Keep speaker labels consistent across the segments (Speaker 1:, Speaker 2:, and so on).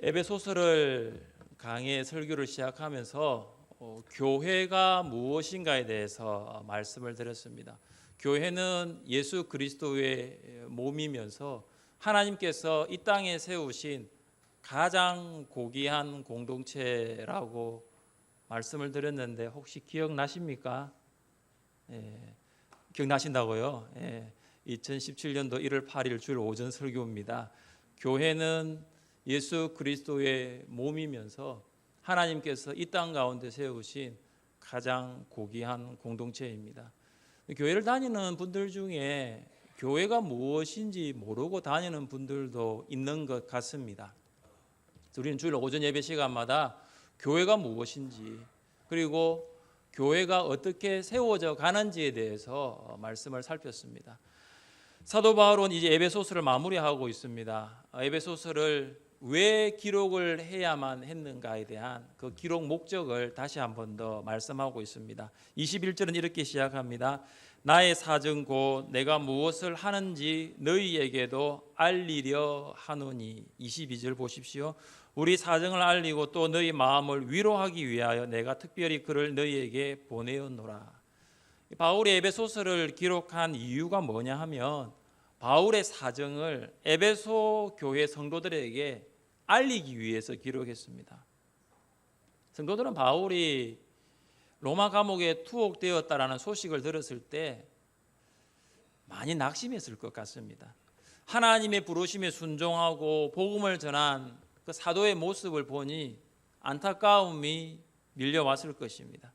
Speaker 1: 에베소서를 강의 설교를 시작하면서 어, 교회가 무엇인가에 대해서 말씀을 드렸습니다. 교회는 예수 그리스도의 몸이면서 하나님께서 이 땅에 세우신 가장 고귀한 공동체라고 말씀을 드렸는데 혹시 기억나십니까? 예, 기억나신다고요? 예, 2017년도 1월 8일 주일 오전 설교입니다. 교회는 예수 그리스도의 몸이면서 하나님께서 이 땅 가운데 세우신 가장 고귀한 공동체입니다. 교회를 다니는 분들 중에 교회가 무엇인지 모르고 다니는 분들도 있는 것 같습니다. 우리는 주일 오전 예배 시간마다 교회가 무엇인지 그리고 교회가 어떻게 세워져 가는지에 대해서 말씀을 살폈습니다. 사도 바울은 이제 에베소서를 마무리하고 있습니다. 에베소서를 왜 기록을 해야만 했는가에 대한 그 기록 목적을 다시 한 번 더 말씀하고 있습니다. 21절은 이렇게 시작합니다. 나의 사정 곧 내가 무엇을 하는지 너희에게도 알리려 하노니 22절 보십시오. 우리 사정을 알리고 또 너희 마음을 위로하기 위하여 내가 특별히 그를 너희에게 보내었노라. 바울이 에베소서를 기록한 이유가 뭐냐 하면 바울의 사정을 에베소 교회 성도들에게 알리기 위해서 기록했습니다. 성도들은 바울이 로마 감옥에 투옥되었다라는 소식을 들었을 때 많이 낙심했을 것 같습니다. 하나님의 부르심에 순종하고 복음을 전한 그 사도의 모습을 보니 안타까움이 밀려왔을 것입니다.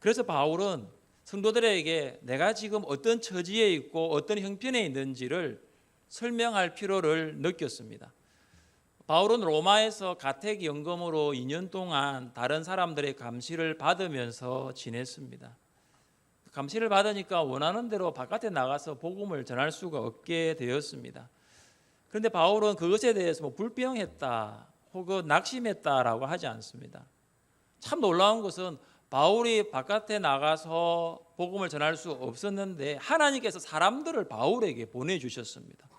Speaker 1: 그래서 바울은 성도들에게 내가 지금 어떤 처지에 있고 어떤 형편에 있는지를 설명할 필요를 느꼈습니다. 바울은 로마에서 가택 연금으로 2년 동안 다른 사람들의 감시를 받으면서 지냈습니다. 감시를 받으니까 원하는 대로 바깥에 나가서 복음을 전할 수가 없게 되었습니다. 그런데 바울은 그것에 대해서 뭐 불평했다 혹은 낙심했다라고 하지 않습니다. 참 놀라운 것은 바울이 바깥에 나가서 복음을 전할 수 없었는데 하나님께서 사람들을 바울에게 보내주셨습니다.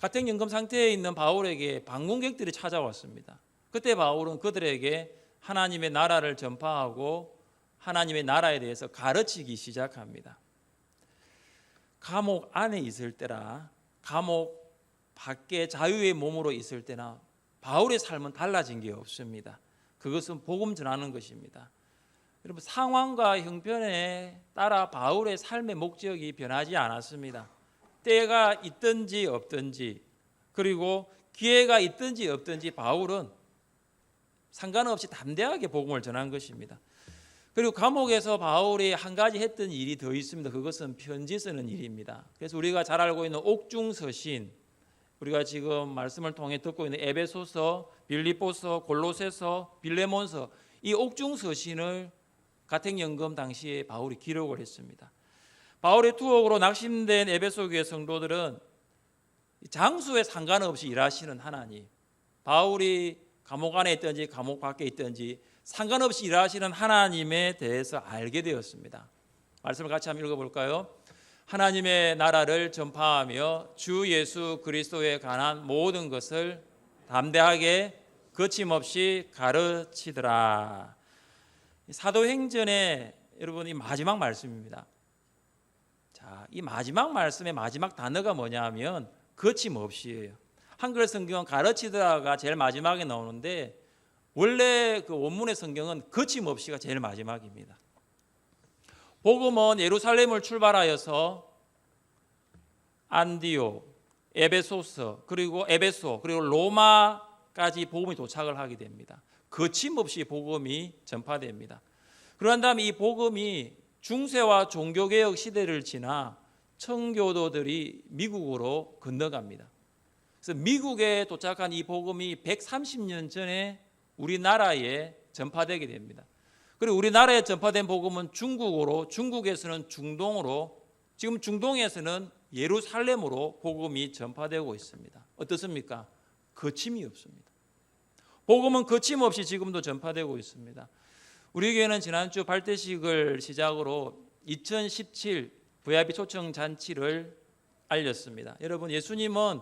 Speaker 1: 가택연금 상태에 있는 바울에게 방문객들이 찾아왔습니다. 그때 바울은 그들에게 하나님의 나라를 전파하고 하나님의 나라에 대해서 가르치기 시작합니다. 감옥 안에 있을 때라 감옥 밖에 자유의 몸으로 있을 때나 바울의 삶은 달라진 게 없습니다. 그것은 복음 전하는 것입니다. 여러분 상황과 형편에 따라 바울의 삶의 목적이 변하지 않았습니다. 때가 있든지 없든지 그리고 기회가 있든지 없든지 바울은 상관없이 담대하게 복음을 전한 것입니다. 그리고 감옥에서 바울이 한 가지 했던 일이 더 있습니다. 그것은 편지 쓰는 일입니다. 그래서 우리가 잘 알고 있는 옥중 서신 우리가 지금 말씀을 통해 듣고 있는 에베소서, 빌립보서, 골로새서, 빌레몬서 이 옥중 서신을 가택연금 당시에 바울이 기록을 했습니다. 바울의 투옥으로 낙심된 에베소 교회 성도들은 장수에 상관없이 일하시는 하나님, 바울이 감옥 안에 있든지 감옥 밖에 있든지 상관없이 일하시는 하나님에 대해서 알게 되었습니다. 말씀을 같이 한번 읽어볼까요? 하나님의 나라를 전파하며 주 예수 그리스도에 관한 모든 것을 담대하게 거침없이 가르치더라. 사도행전의 여러분 이 마지막 말씀입니다. 자, 이 마지막 말씀의 마지막 단어가 뭐냐면 거침없이예요. 한글 성경은 가르치더라가 제일 마지막에 나오는데 원래 그 원문의 성경은 거침없이가 제일 마지막입니다. 복음은 예루살렘을 출발하여서 안디오, 에베소서, 그리고 에베소, 그리고 로마까지 복음이 도착을 하게 됩니다. 거침없이 복음이 전파됩니다. 그런 다음에 이 복음이 중세와 종교개혁 시대를 지나 청교도들이 미국으로 건너갑니다. 그래서 미국에 도착한 이 복음이 130년 전에 우리나라에 전파되게 됩니다. 그리고 우리나라에 전파된 복음은 중국으로, 중국에서는 중동으로, 지금 중동에서는 예루살렘으로 복음이 전파되고 있습니다. 어떻습니까? 거침이 없습니다. 복음은 거침없이 지금도 전파되고 있습니다. 우리 교회는 지난주 발대식을 시작으로 2017 VIP 초청 잔치를 알렸습니다. 여러분 예수님은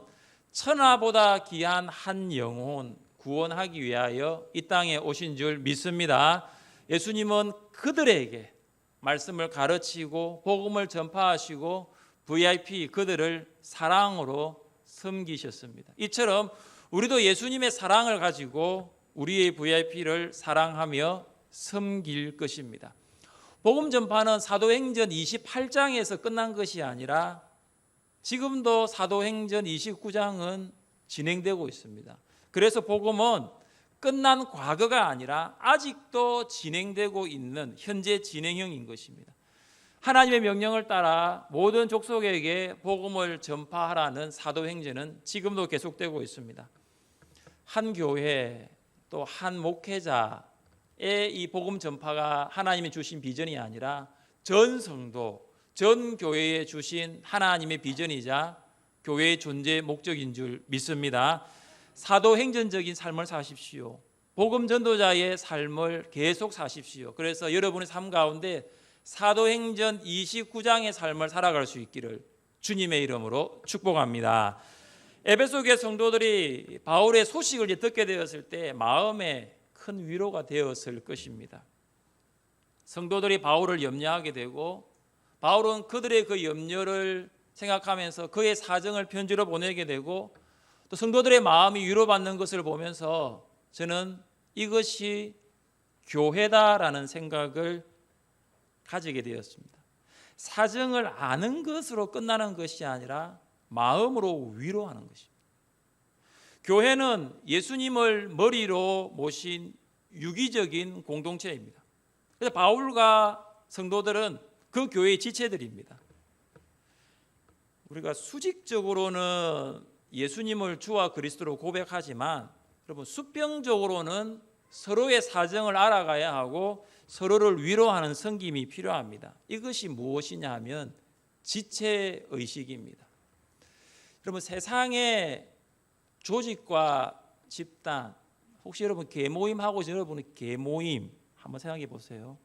Speaker 1: 천하보다 귀한 한 영혼 구원하기 위하여 이 땅에 오신 줄 믿습니다. 예수님은 그들에게 말씀을 가르치고 복음을 전파하시고 VIP 그들을 사랑으로 섬기셨습니다. 이처럼 우리도 예수님의 사랑을 가지고 우리의 VIP를 사랑하며 섬길 것입니다. 복음 전파는 사도행전 28장에서 끝난 것이 아니라 지금도 사도행전 29장은 진행되고 있습니다. 그래서 복음은 끝난 과거가 아니라 아직도 진행되고 있는 현재 진행형인 것입니다. 하나님의 명령을 따라 모든 족속에게 복음을 전파하라는 사도행전은 지금도 계속되고 있습니다. 한 교회 또 한 목회자의 이 복음 전파가 하나님이 주신 비전이 아니라 전 성도, 전 교회에 주신 하나님의 비전이자 교회의 존재 목적인 줄 믿습니다. 사도행전적인 삶을 사십시오. 복음 전도자의 삶을 계속 사십시오. 그래서 여러분의 삶 가운데 사도행전 29장의 삶을 살아갈 수 있기를 주님의 이름으로 축복합니다. 에베소계 성도들이 바울의 소식을 듣게 되었을 때 마음에 큰 위로가 되었을 것입니다. 성도들이 바울을 염려하게 되고 바울은 그들의 그 염려를 생각하면서 그의 사정을 편지로 보내게 되고 또 성도들의 마음이 위로받는 것을 보면서 저는 이것이 교회다라는 생각을 가지게 되었습니다. 사정을 아는 것으로 끝나는 것이 아니라 마음으로 위로하는 것입니다. 교회는 예수님을 머리로 모신 유기적인 공동체입니다. 그래서 바울과 성도들은 그 교회의 지체들입니다. 우리가 수직적으로는 예수님을 주와 그리스도로 고백하지만 여러분 수평적으로는 서로의 사정을 알아가야 하고 서로를 위로하는 섬김이 필요합니다. 이것이 무엇이냐 하면 지체 의식입니다. 여러분 세상의 조직과 집단 혹시 여러분 개모임 하고 여러분 개모임 한번 생각해 보세요.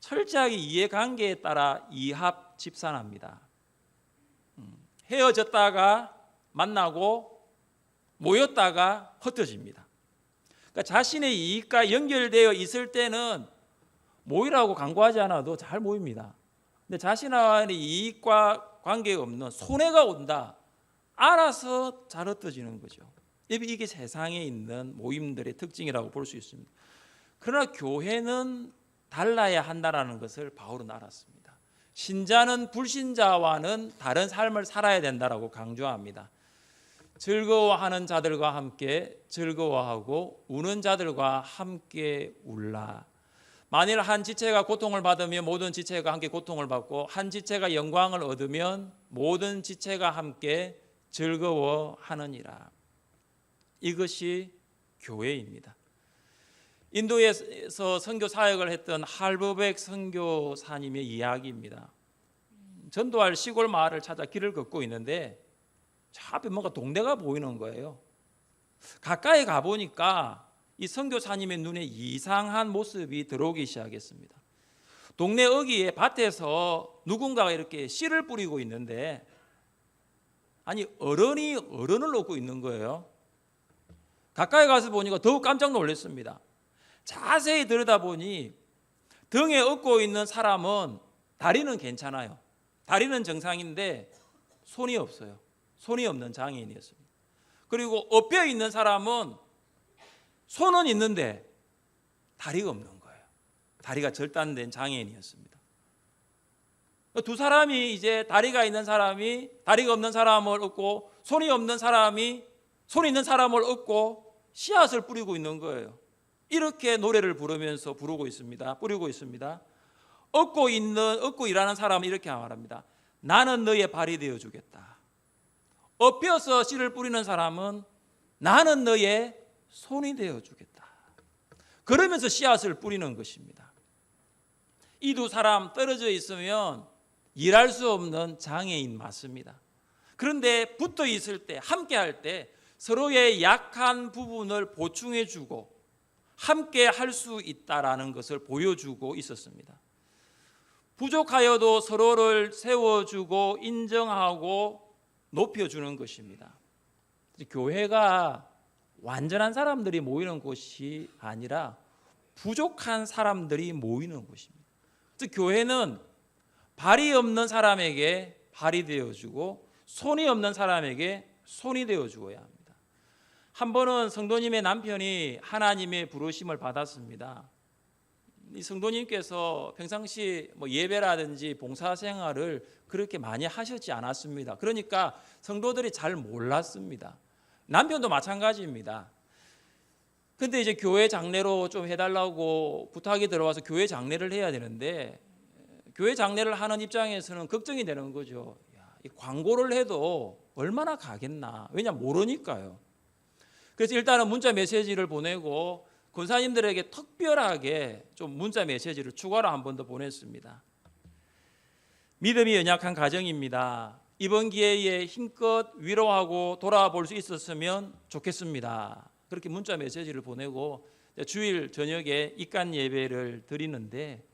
Speaker 1: 철저하게 이해관계에 따라 이합 집산합니다. 음, 헤어졌다가 만나고 모였다가 흩어집니다. 그러니까 자신의 이익과 연결되어 있을 때는 모이라고 강구하지 않아도 잘 모입니다. 근데 자신의 이익과 관계없는 손해가 온다. 알아서 잘 흩어지는 거죠. 이게 세상에 있는 모임들의 특징이라고 볼 수 있습니다. 그러나 교회는 달라야 한다라는 것을 바울은 알았습니다. 신자는 불신자와는 다른 삶을 살아야 된다라고 강조합니다. 즐거워하는 자들과 함께 즐거워하고 우는 자들과 함께 울라. 만일 한 지체가 고통을 받으면 모든 지체가 함께 고통을 받고 한 지체가 영광을 얻으면 모든 지체가 함께 즐거워하느니라. 이것이 교회입니다. 인도에서 선교 사역을 했던 할버백 선교사님의 이야기입니다. 전도할 시골 마을을 찾아 길을 걷고 있는데 저 앞에 뭔가 동네가 보이는 거예요. 가까이 가 보니까 이 선교사님의 눈에 이상한 모습이 들어오기 시작했습니다. 동네 어귀에 밭에서 누군가가 이렇게 씨를 뿌리고 있는데 아니 어른이 어른을 놓고 있는 거예요. 가까이 가서 보니까 더욱 깜짝 놀랐습니다. 자세히 들여다보니 등에 업고 있는 사람은 다리는 괜찮아요. 다리는 정상인데 손이 없어요. 손이 없는 장애인이었습니다. 그리고 엎여 있는 사람은 손은 있는데 다리가 없는 거예요. 다리가 절단된 장애인이었습니다. 두 사람이 이제 다리가 있는 사람이 다리가 없는 사람을 얻고 손이 없는 사람이 손 있는 사람을 얻고 씨앗을 뿌리고 있는 거예요. 이렇게 노래를 부르면서 부르고 있습니다. 뿌리고 있습니다. 얻고 있는 얻고 일하는 사람은 이렇게 말합니다. 나는 너의 발이 되어 주겠다. 엎여서 씨를 뿌리는 사람은 나는 너의 손이 되어 주겠다. 그러면서 씨앗을 뿌리는 것입니다. 이 두 사람 떨어져 있으면 일할 수 없는 장애인 맞습니다. 그런데 붙어 있을 때 함께 할 때 서로의 약한 부분을 보충해 주고 함께 할 수 있다라는 것을 보여주고 있었습니다. 부족하여도 서로를 세워주고 인정하고 높여주는 것입니다. 교회가 완전한 사람들이 모이는 곳이 아니라 부족한 사람들이 모이는 곳입니다. 즉 교회는 발이 없는 사람에게 발이 되어 주고 손이 없는 사람에게 손이 되어 주어야 합니다. 한 번은 성도님의 남편이 하나님의 부르심을 받았습니다. 이 성도님께서 평상시 뭐 예배라든지 봉사 생활을 그렇게 많이 하셨지 않았습니다. 그러니까 성도들이 잘 몰랐습니다. 남편도 마찬가지입니다. 근데 이제 교회 장례로 좀 해달라고 부탁이 들어와서 교회 장례를 해야 되는데 교회 장례를 하는 입장에서는 걱정이 되는 거죠. 야, 이 광고를 해도 얼마나 가겠나? 왜냐 모르니까요. 그래서 일단은 문자 메시지를 보내고 권사님들에게 특별하게 좀 문자 메시지를 추가로 한 번 더 보냈습니다. 믿음이 연약한 가정입니다. 이번 기회에 힘껏 위로하고 돌아볼 수 있었으면 좋겠습니다. 그렇게 문자 메시지를 보내고 주일 저녁에 입간 예배를 드리는데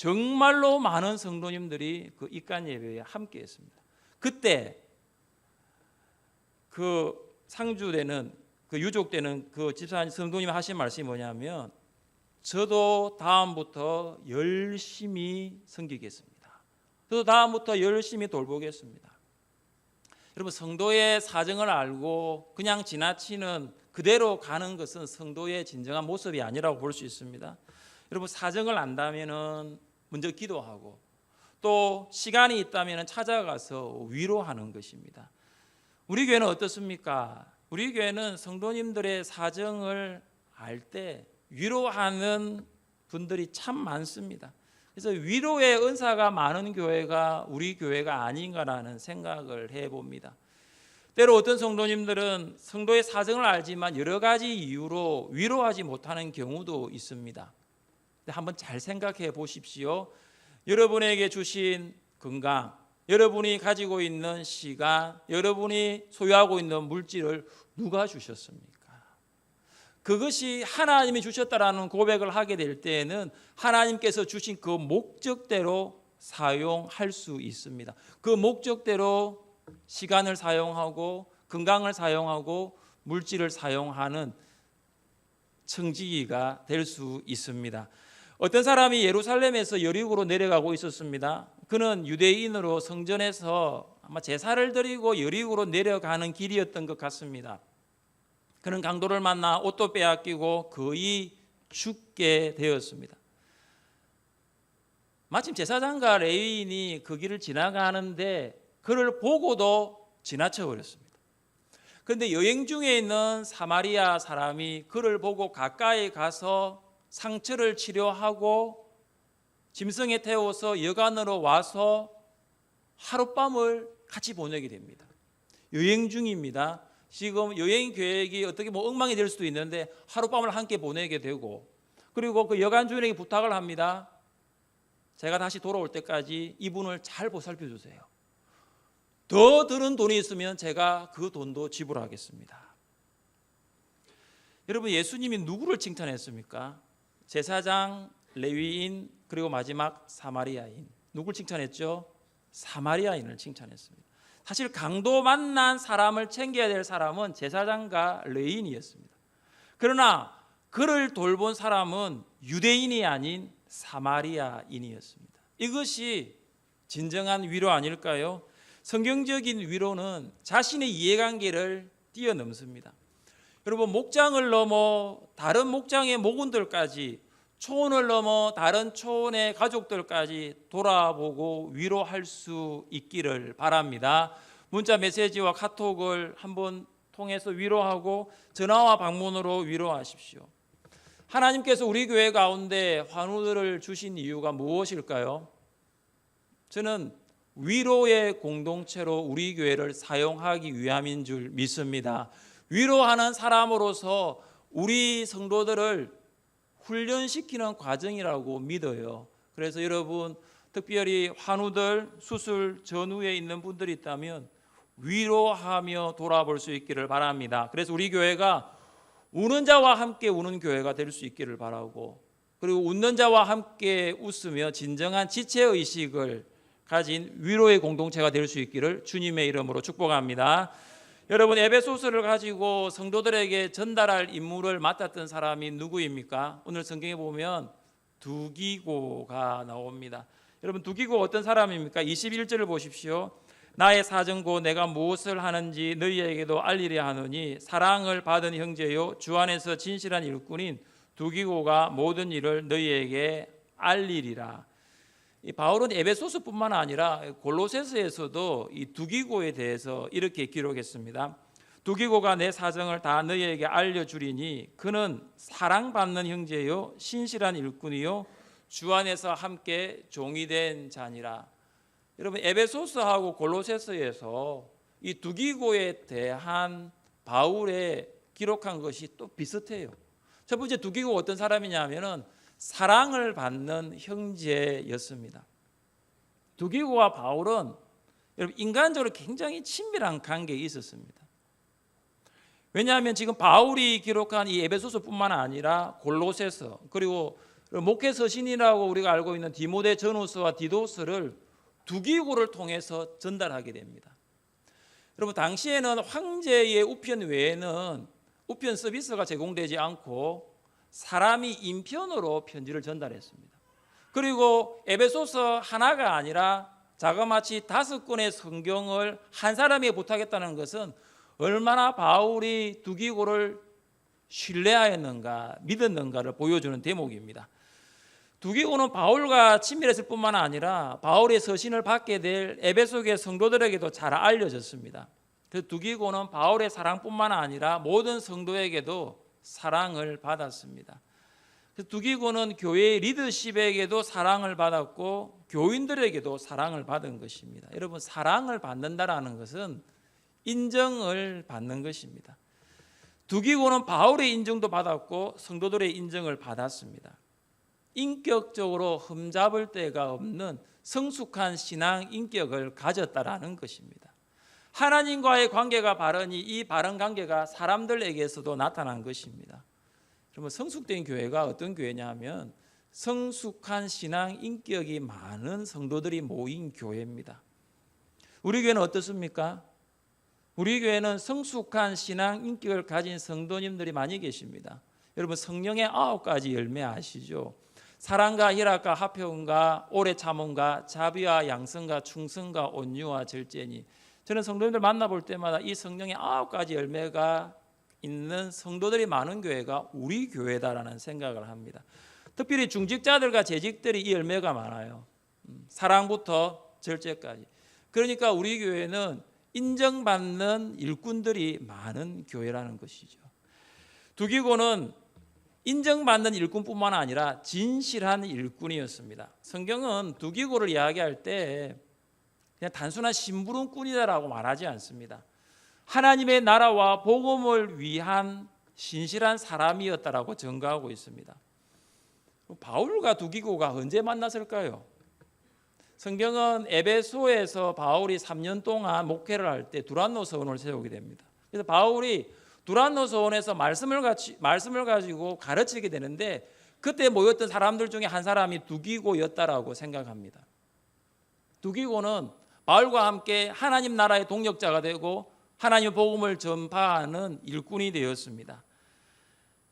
Speaker 1: 정말로 많은 성도님들이 그 입간 예배에 함께했습니다. 그때 그 상주되는 그 유족되는 그 집사님 성도님 하신 말씀이 뭐냐면 저도 다음부터 열심히 섬기겠습니다. 저도 다음부터 열심히 돌보겠습니다. 여러분 성도의 사정을 알고 그냥 지나치는 그대로 가는 것은 성도의 진정한 모습이 아니라고 볼 수 있습니다. 여러분 사정을 안다면은 먼저 기도하고 또 시간이 있다면 찾아가서 위로하는 것입니다. 우리 교회는 어떻습니까? 우리 교회는 성도님들의 사정을 알 때 위로하는 분들이 참 많습니다. 그래서 위로의 은사가 많은 교회가 우리 교회가 아닌가라는 생각을 해봅니다. 때로 어떤 성도님들은 성도의 사정을 알지만 여러 가지 이유로 위로하지 못하는 경우도 있습니다. 한번 잘 생각해 보십시오. 여러분에게 주신 건강, 여러분이 가지고 있는 시간, 여러분이 소유하고 있는 물질을 누가 주셨습니까? 그것이 하나님이 주셨다라는 고백을 하게 될 때에는 하나님께서 주신 그 목적대로 사용할 수 있습니다. 그 목적대로 시간을 사용하고 건강을 사용하고 물질을 사용하는 청지기가 될 수 있습니다. 어떤 사람이 예루살렘에서 여리고로 내려가고 있었습니다. 그는 유대인으로 성전에서 아마 제사를 드리고 여리고로 내려가는 길이었던 것 같습니다. 그는 강도를 만나 옷도 빼앗기고 거의 죽게 되었습니다. 마침 제사장과 레위인이 그 길을 지나가는데 그를 보고도 지나쳐 버렸습니다. 그런데 여행 중에 있는 사마리아 사람이 그를 보고 가까이 가서 상처를 치료하고 짐승에 태워서 여관으로 와서 하룻밤을 같이 보내게 됩니다. 여행 중입니다. 지금 여행 계획이 어떻게 뭐 엉망이 될 수도 있는데 하룻밤을 함께 보내게 되고 그리고 그 여관 주인에게 부탁을 합니다. 제가 다시 돌아올 때까지 이분을 잘 보살펴 주세요. 더 드는 돈이 있으면 제가 그 돈도 지불하겠습니다. 여러분 예수님이 누구를 칭찬했습니까? 제사장, 레위인 그리고 마지막 사마리아인. 누굴 칭찬했죠? 사마리아인을 칭찬했습니다. 사실 강도 만난 사람을 챙겨야 될 사람은 제사장과 레인이었습니다. 그러나 그를 돌본 사람은 유대인이 아닌 사마리아인이었습니다. 이것이 진정한 위로 아닐까요? 성경적인 위로는 자신의 이해관계를 뛰어넘습니다. 여러분 목장을 넘어 다른 목장의 목원들까지 초원을 넘어 다른 초원의 가족들까지 돌아보고 위로할 수 있기를 바랍니다. 문자 메시지와 카톡을 한번 통해서 위로하고 전화와 방문으로 위로하십시오. 하나님께서 우리 교회 가운데 환우들을 주신 이유가 무엇일까요? 저는 위로의 공동체로 우리 교회를 사용하기 위함인 줄 믿습니다. 위로하는 사람으로서 우리 성도들을 훈련시키는 과정이라고 믿어요. 그래서 여러분 특별히 환우들 수술 전후에 있는 분들이 있다면 위로하며 돌아볼 수 있기를 바랍니다. 그래서 우리 교회가 우는 자와 함께 우는 교회가 될 수 있기를 바라고 그리고 웃는 자와 함께 웃으며 진정한 지체 의식을 가진 위로의 공동체가 될 수 있기를 주님의 이름으로 축복합니다. 여러분 에베소서를 가지고 성도들에게 전달할 임무를 맡았던 사람이 누구입니까? 오늘 성경에 보면 두기고가 나옵니다. 여러분 두기고 어떤 사람입니까? 21절을 보십시오. 나의 사정고 내가 무엇을 하는지 너희에게도 알리려 하노니 사랑을 받은 형제요 주 안에서 진실한 일꾼인 두기고가 모든 일을 너희에게 알리리라. 이 바울은 에베소서뿐만 아니라 골로새서에서도 이 두기고에 대해서 이렇게 기록했습니다. 두기고가 내 사정을 다 너희에게 알려주리니 그는 사랑받는 형제요 신실한 일꾼이요 주 안에서 함께 종이 된 자니라. 여러분 에베소서하고 골로새서에서 이 두기고에 대한 바울의 기록한 것이 또 비슷해요. 첫 번째 두기고 어떤 사람이냐면은 사랑을 받는 형제였습니다. 두기고와 바울은 여러분 인간적으로 굉장히 친밀한 관계에 있었습니다. 왜냐하면 지금 바울이 기록한 이 에베소서뿐만 아니라 골로새서 그리고 목회 서신이라고 우리가 알고 있는 디모데 전후서와 디도서를 두기고를 통해서 전달하게 됩니다. 여러분 당시에는 황제의 우편 외에는 우편 서비스가 제공되지 않고 사람이 인편으로 편지를 전달했습니다. 그리고 에베소서 하나가 아니라 자그마치 다섯 권의 성경을 한 사람이 부탁했다는 것은 얼마나 바울이 두기고를 신뢰하였는가 믿었는가를 보여주는 대목입니다. 두기고는 바울과 친밀했을 뿐만 아니라 바울의 서신을 받게 될 에베소계 성도들에게도 잘 알려졌습니다. 그 두기고는 바울의 사랑뿐만 아니라 모든 성도에게도 사랑을 받았습니다. 두기고는 교회 리더십에게도 사랑을 받았고 교인들에게도 사랑을 받은 것입니다. 여러분 사랑을 받는다라는 것은 인정을 받는 것입니다. 두기고는 바울의 인정도 받았고 성도들의 인정을 받았습니다. 인격적으로 흠잡을 데가 없는 성숙한 신앙 인격을 가졌다라는 것입니다. 하나님과의 관계가 바르니 이 바른 관계가 사람들에게서도 나타난 것입니다. 그러면 성숙된 교회가 어떤 교회냐 하면 성숙한 신앙 인격이 많은 성도들이 모인 교회입니다. 우리 교회는 어떻습니까? 우리 교회는 성숙한 신앙 인격을 가진 성도님들이 많이 계십니다. 여러분 성령의 아홉 가지 열매 아시죠? 사랑과 희락과 화평과 오래 참음과 자비와 양성과 충성과 온유와 절제니 저는 성도님들 만나볼 때마다 이 성령의 아홉 가지 열매가 있는 성도들이 많은 교회가 우리 교회다라는 생각을 합니다. 특별히 중직자들과 재직들이 이 열매가 많아요. 음, 사랑부터 절제까지. 그러니까 우리 교회는 인정받는 일꾼들이 많은 교회라는 것이죠. 두기고는 인정받는 일꾼뿐만 아니라 진실한 일꾼이었습니다. 성경은 두기고를 이야기할 때 그냥 단순한 심부름꾼이다라고 말하지 않습니다. 하나님의 나라와 복음을 위한 신실한 사람이었다라고 증거하고 있습니다. 바울과 두기고가 언제 만났을까요? 성경은 에베소에서 바울이 3년 동안 목회를 할 때 두란노 서원을 세우게 됩니다. 그래서 바울이 두란노 서원에서 말씀을 같이 말씀을 가지고 가르치게 되는데 그때 모였던 사람들 중에 한 사람이 두기고였다라고 생각합니다. 두기고는 바울과 함께 하나님 나라의 동력자가 되고 하나님의 복음을 전파하는 일꾼이 되었습니다.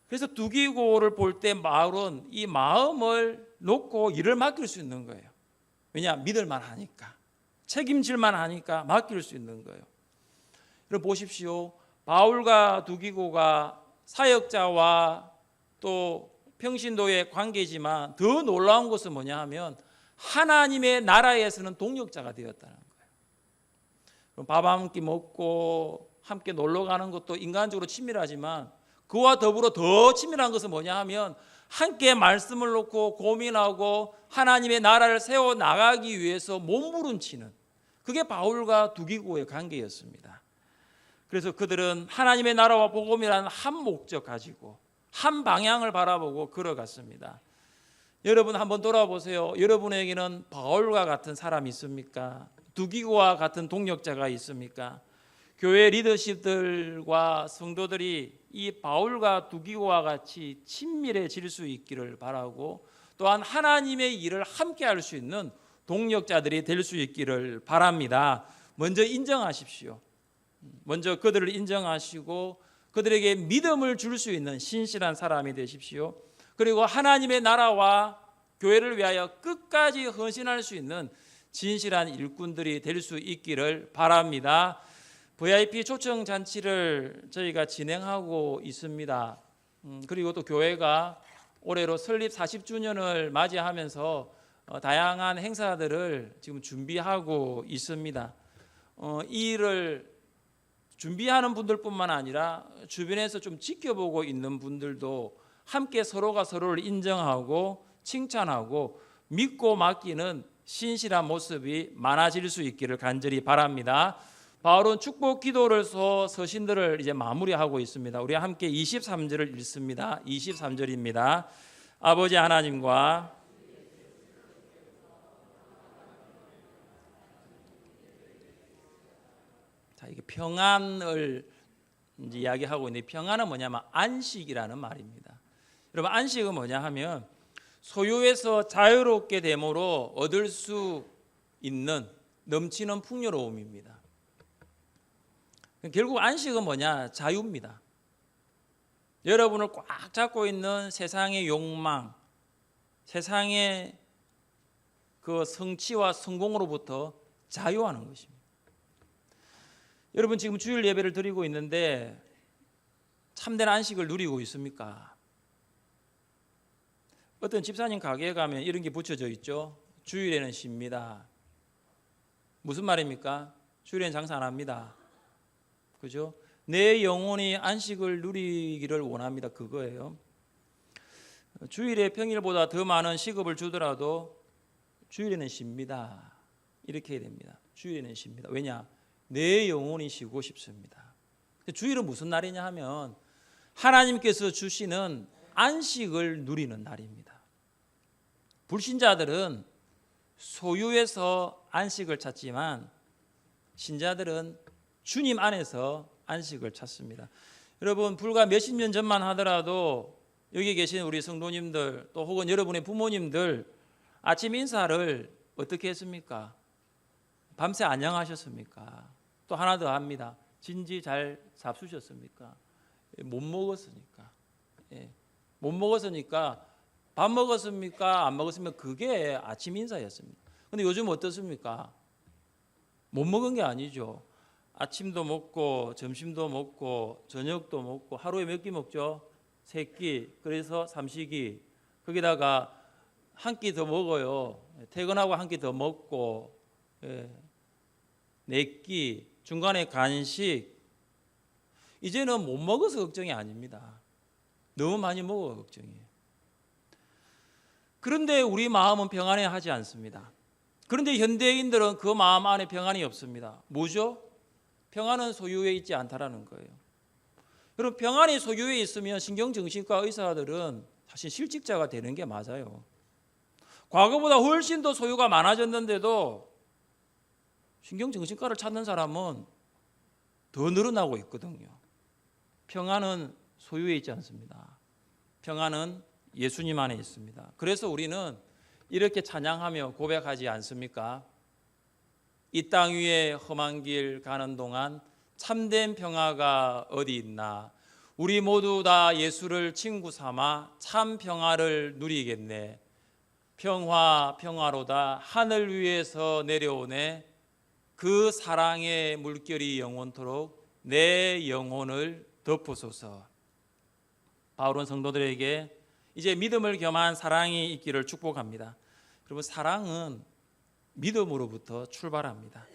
Speaker 1: 그래서 두기고를 볼때 바울은 이 마음을 놓고 일을 맡길 수 있는 거예요. 왜냐 믿을만 하니까 책임질만 하니까 맡길 수 있는 거예요. 여러분 보십시오. 바울과 두기고가 사역자와 또 평신도의 관계지만 더 놀라운 것은 뭐냐 하면 하나님의 나라에서는 동력자가 되었다는 밥 한 끼 먹고 함께 놀러 가는 것도 인간적으로 친밀하지만 그와 더불어 더 친밀한 것은 뭐냐 하면 함께 말씀을 놓고 고민하고 하나님의 나라를 세워 나가기 위해서 몸부림치는 그게 바울과 두기고의 관계였습니다. 그래서 그들은 하나님의 나라와 복음이라는 한 목적 가지고 한 방향을 바라보고 걸어갔습니다. 여러분 한번 돌아보세요. 여러분에게는 바울과 같은 사람이 있습니까? 두기고와 같은 동력자가 있습니까? 교회 리더십들과 성도들이 이 바울과 두기고와 같이 친밀해질 수 있기를 바라고 또한 하나님의 일을 함께 할 수 있는 동력자들이 될 수 있기를 바랍니다. 먼저 인정하십시오. 먼저 그들을 인정하시고 그들에게 믿음을 줄 수 있는 신실한 사람이 되십시오. 그리고 하나님의 나라와 교회를 위하여 끝까지 헌신할 수 있는 진실한 일꾼들이 될 수 있기를 바랍니다. VIP 초청 잔치를 저희가 진행하고 있습니다. 음, 그리고 또 교회가 올해로 설립 40주년을 맞이하면서 어, 다양한 행사들을 지금 준비하고 있습니다. 어, 이 일을 준비하는 분들뿐만 아니라 주변에서 좀 지켜보고 있는 분들도 함께 서로가 서로를 인정하고 칭찬하고 믿고 맡기는 신실한 모습이 많아질 수 있기를 간절히 바랍니다. 바울은 축복 기도를 서 서신들을 이제 마무리하고 있습니다. 우리 함께 23절을 읽습니다. 23절입니다. 아버지 하나님과 자, 이게 평안을 이야기하고 있는데 평안은 뭐냐면 안식이라는 말입니다. 여러분 안식은 뭐냐 하면 소유에서 자유롭게 됨으로 얻을 수 있는 넘치는 풍요로움입니다. 결국 안식은 뭐냐? 자유입니다. 여러분을 꽉 잡고 있는 세상의 욕망, 세상의 그 성취와 성공으로부터 자유하는 것입니다. 여러분 지금 주일 예배를 드리고 있는데 참된 안식을 누리고 있습니까? 어떤 집사님 가게에 가면 이런 게 붙여져 있죠. 주일에는 쉽니다. 무슨 말입니까? 주일엔 장사 안 합니다. 그죠? 내 영혼이 안식을 누리기를 원합니다. 그거예요. 주일에 평일보다 더 많은 시급을 주더라도 주일에는 쉽니다. 이렇게 해야 됩니다. 주일에는 쉽니다. 왜냐? 내 영혼이 쉬고 싶습니다. 주일은 무슨 날이냐 하면 하나님께서 주시는 안식을 누리는 날입니다. 불신자들은 소유에서 안식을 찾지만 신자들은 주님 안에서 안식을 찾습니다. 여러분 불과 몇십 년 전만 하더라도 여기 계신 우리 성도님들 또 혹은 여러분의 부모님들 아침 인사를 어떻게 했습니까? 밤새 안녕하셨습니까? 또 하나 더 합니다. 진지 잘 잡수셨습니까? 못 먹었으니까. 예. 못 먹었으니까 밥 먹었습니까? 안 먹었습니까? 그게 아침 인사였습니다. 근데 요즘 어떻습니까? 못 먹은 게 아니죠. 아침도 먹고 점심도 먹고 저녁도 먹고 하루에 몇 끼 먹죠? 세 끼. 그래서 삼식이 거기다가 한 끼 더 먹어요. 퇴근하고 한 끼 더 먹고 예. 네 끼. 중간에 간식. 이제는 못 먹어서 걱정이 아닙니다. 너무 많이 먹어 걱정이에요. 그런데 우리 마음은 평안해 하지 않습니다. 그런데 현대인들은 그 마음 안에 평안이 없습니다. 뭐죠? 평안은 소유에 있지 않다라는 거예요. 여러분 평안이 소유에 있으면 신경정신과 의사들은 사실 실직자가 되는 게 맞아요. 과거보다 훨씬 더 소유가 많아졌는데도 신경정신과를 찾는 사람은 더 늘어나고 있거든요. 평안은 소유에 있지 않습니다. 평안은 예수님 안에 있습니다. 그래서 우리는 이렇게 찬양하며 고백하지 않습니까? 이 땅 위에 험한 길 가는 동안 참된 평화가 어디 있나? 우리 모두 다 예수를 친구 삼아 참 평화를 누리겠네. 평화 평화로다 하늘 위에서 내려오네. 그 사랑의 물결이 영원토록 내 영혼을 덮으소서. 바울은 성도들에게 이제 믿음을 겸한 사랑이 있기를 축복합니다. 여러분 사랑은 믿음으로부터 출발합니다.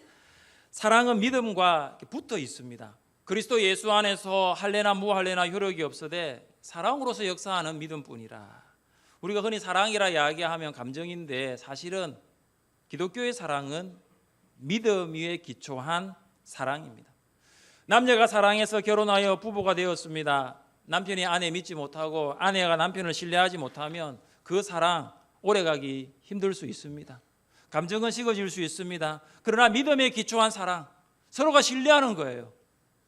Speaker 1: 사랑은 믿음과 붙어 있습니다. 그리스도 예수 안에서 할례나 무할례나 효력이 없어되 사랑으로서 역사하는 믿음뿐이라. 우리가 흔히 사랑이라 이야기하면 감정인데 사실은 기독교의 사랑은 믿음 위에 기초한 사랑입니다. 남녀가 사랑해서 결혼하여 부부가 되었습니다. 남편이 아내 믿지 못하고 아내가 남편을 신뢰하지 못하면 그 사랑 오래가기 힘들 수 있습니다. 감정은 식어질 수 있습니다. 그러나 믿음에 기초한 사랑, 서로가 신뢰하는 거예요.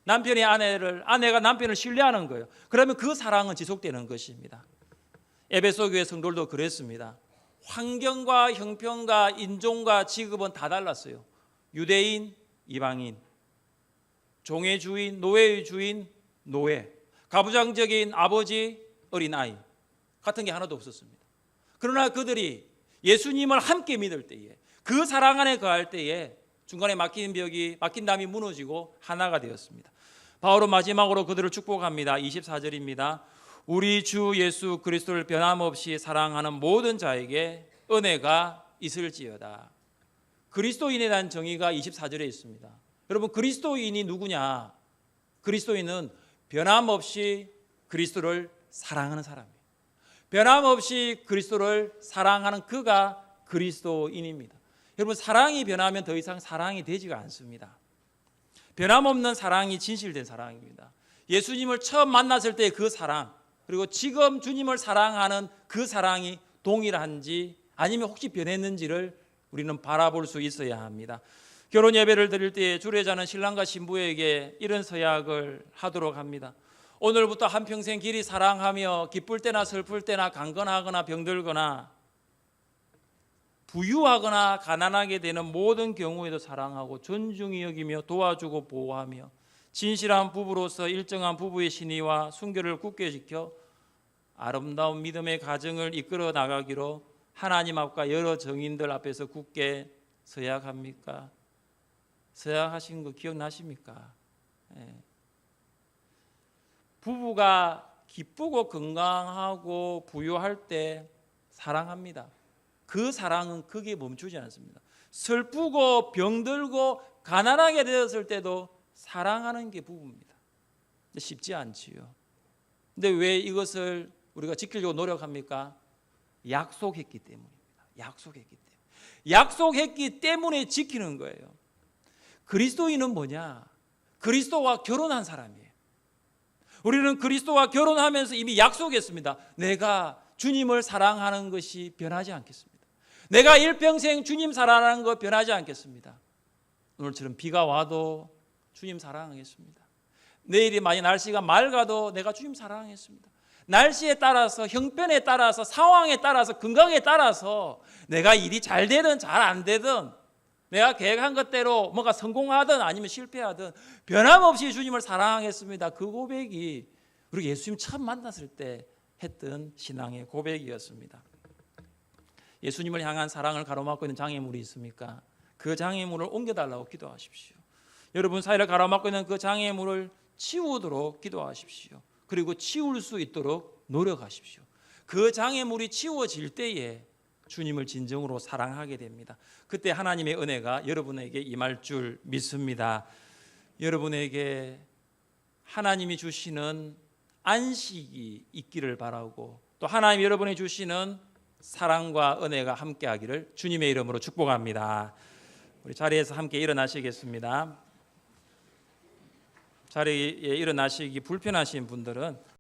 Speaker 1: 남편이 아내를, 아내가 남편을 신뢰하는 거예요. 그러면 그 사랑은 지속되는 것입니다. 에베소 교회 성도들도 그랬습니다. 환경과 형편과 인종과 직업은 다 달랐어요. 유대인, 이방인. 종의 주인, 노예의 주인, 노예, 가부장적인 아버지, 어린 아이 같은 게 하나도 없었습니다. 그러나 그들이 예수님을 함께 믿을 때에 그 사랑 안에 거할 때에 중간에 막힌 벽이 막힌 담이 무너지고 하나가 되었습니다. 바울은 마지막으로 그들을 축복합니다. 24절입니다. 우리 주 예수 그리스도를 변함없이 사랑하는 모든 자에게 은혜가 있을지어다. 그리스도인에 대한 정의가 24절에 있습니다. 여러분 그리스도인이 누구냐? 그리스도인은 변함없이 그리스도를 사랑하는 사람이에요. 변함없이 그리스도를 사랑하는 그가 그리스도인입니다. 여러분 사랑이 변하면 더 이상 사랑이 되지가 않습니다. 변함없는 사랑이 진실된 사랑입니다. 예수님을 처음 만났을 때 그 사랑 그리고 지금 주님을 사랑하는 그 사랑이 동일한지 아니면 혹시 변했는지를 우리는 바라볼 수 있어야 합니다. 결혼 예배를 드릴 때 주례자는 신랑과 신부에게 이런 서약을 하도록 합니다. 오늘부터 한평생 길이 사랑하며 기쁠 때나 슬플 때나 강건하거나 병들거나 부유하거나 가난하게 되는 모든 경우에도 사랑하고 존중히 여기며 도와주고 보호하며 진실한 부부로서 일정한 부부의 신의와 순결을 굳게 지켜 아름다운 믿음의 가정을 이끌어 나가기로 하나님 앞과 여러 정인들 앞에서 굳게 서약합니까? 서약하신 거 기억나십니까? 예. 부부가 기쁘고 건강하고 부유할 때 사랑합니다. 그 사랑은 거기에 멈추지 않습니다. 슬프고 병들고 가난하게 되었을 때도 사랑하는 게 부부입니다. 쉽지 않지요. 근데 왜 이것을 우리가 지키려고 노력합니까? 약속했기 때문입니다. 약속했기 때문에. 약속했기 때문에 지키는 거예요. 그리스도인은 뭐냐? 그리스도와 결혼한 사람이에요. 우리는 그리스도와 결혼하면서 이미 약속했습니다. 내가 주님을 사랑하는 것이 변하지 않겠습니다. 내가 일평생 주님 사랑하는 것 변하지 않겠습니다. 오늘처럼 비가 와도 주님 사랑하겠습니다. 내일이 많이 날씨가 맑아도 내가 주님 사랑하겠습니다. 날씨에 따라서 형편에 따라서 상황에 따라서 건강에 따라서 내가 일이 잘 되든 잘 안 되든 내가 계획한 것대로 뭔가 성공하든 아니면 실패하든 변함없이 주님을 사랑하겠습니다. 그 고백이 우리 예수님 처음 만났을 때 했던 신앙의 고백이었습니다. 예수님을 향한 사랑을 가로막고 있는 장애물이 있습니까? 그 장애물을 옮겨달라고 기도하십시오. 여러분 사이를 가로막고 있는 그 장애물을 치우도록 기도하십시오. 그리고 치울 수 있도록 노력하십시오. 그 장애물이 치워질 때에 주님을 진정으로 사랑하게 됩니다. 그때 하나님의 은혜가 여러분에게 임할 줄 믿습니다. 여러분에게 하나님이 주시는 안식이 있기를 바라고 또 하나님 여러분이 주시는 사랑과 은혜가 함께하기를 주님의 이름으로 축복합니다. 우리 자리에서 함께 일어나시겠습니다. 자리에 일어나시기 불편하신 분들은